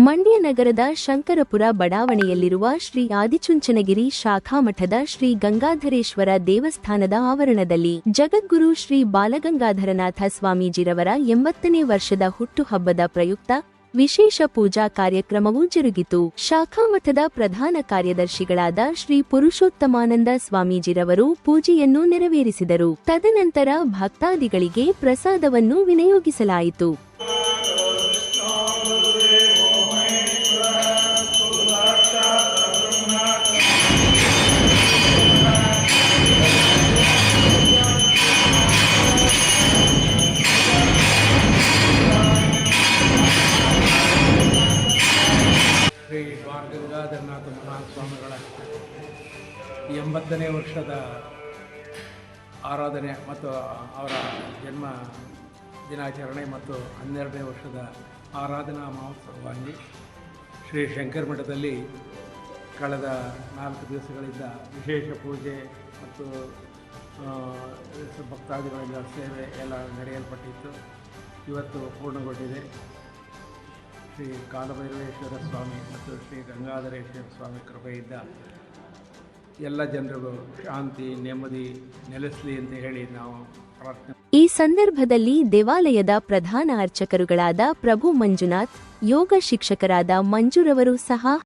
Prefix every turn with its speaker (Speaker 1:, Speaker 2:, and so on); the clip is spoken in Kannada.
Speaker 1: ಮಂಡ್ಯ ನಗರದ ಶಂಕರಪುರ ಬಡಾವಣೆಯಲ್ಲಿರುವ ಶ್ರೀ ಆದಿಚುಂಚನಗಿರಿ ಶಾಖಾ ಮಠದ ಶ್ರೀ ಗಂಗಾಧರೇಶ್ವರ ದೇವಸ್ಥಾನದ ಆವರಣದಲ್ಲಿ ಜಗದ್ಗುರು ಶ್ರೀ ಬಾಲಗಂಗಾಧರನಾಥ ಸ್ವಾಮೀಜಿರವರ ಎಂಬತ್ತನೇ ವರ್ಷದ ಹುಟ್ಟುಹಬ್ಬದ ಪ್ರಯುಕ್ತ ವಿಶೇಷ ಪೂಜಾ ಕಾರ್ಯಕ್ರಮವೂ ಜರುಗಿತು. ಶಾಖಾ ಮಠದ ಪ್ರಧಾನ ಕಾರ್ಯದರ್ಶಿಗಳಾದ ಶ್ರೀ ಪುರುಷೋತ್ತಮಾನಂದ ಸ್ವಾಮೀಜಿರವರು ಪೂಜೆಯನ್ನು ನೆರವೇರಿಸಿದರು. ತದನಂತರ ಭಕ್ತಾದಿಗಳಿಗೆ ಪ್ರಸಾದವನ್ನು ವಿನಿಯೋಗಿಸಲಾಯಿತು.
Speaker 2: ಬಾಲಗಂಗಾಧರನಾಥ ಮಹಾಸ್ವಾಮಿಗಳ ಎಂಬತ್ತನೇ ವರ್ಷದ ಆರಾಧನೆ ಮತ್ತು ಅವರ ಜನ್ಮ ದಿನಾಚರಣೆ ಮತ್ತು ಹನ್ನೆರಡನೇ ವರ್ಷದ ಆರಾಧನಾ ಮಹೋತ್ಸವವಾಗಿ ಶ್ರೀ ಶಂಕರ ಮಠದಲ್ಲಿ ಕಳೆದ ನಾಲ್ಕು ದಿವಸಗಳಿಂದ ವಿಶೇಷ ಪೂಜೆ ಮತ್ತು ಭಕ್ತಾದಿಗಳಿಂದ ಸೇವೆ ಎಲ್ಲ ನಡೆಯಲ್ಪಟ್ಟಿತ್ತು. ಇವತ್ತು ಪೂರ್ಣಗೊಂಡಿದೆ. ಶ್ರೀ ಕಾಲಭೈರವೇಶ್ವರ ಸ್ವಾಮಿ ಮತ್ತು ಶ್ರೀ ಗಂಗಾಧರೇಶ್ವರ ಸ್ವಾಮಿ ಕೃಪೆಯಿಂದ ಎಲ್ಲ ಜನರಿಗೂ ಶಾಂತಿ, ನೆಮ್ಮದಿ, ನೆಲೆಸಲಿ ಅಂತ ಹೇಳಿ ನಾವು ಪ್ರಾರ್ಥನೆ
Speaker 1: ಈ ಸಂದರ್ಭದಲ್ಲಿ ದೇವಾಲಯದ ಪ್ರಧಾನ ಅರ್ಚಕರುಗಳಾದ ಪ್ರಭು ಮಂಜುನಾಥ್, ಯೋಗ ಶಿಕ್ಷಕರಾದ ಮಂಜುರವರು ಸಹ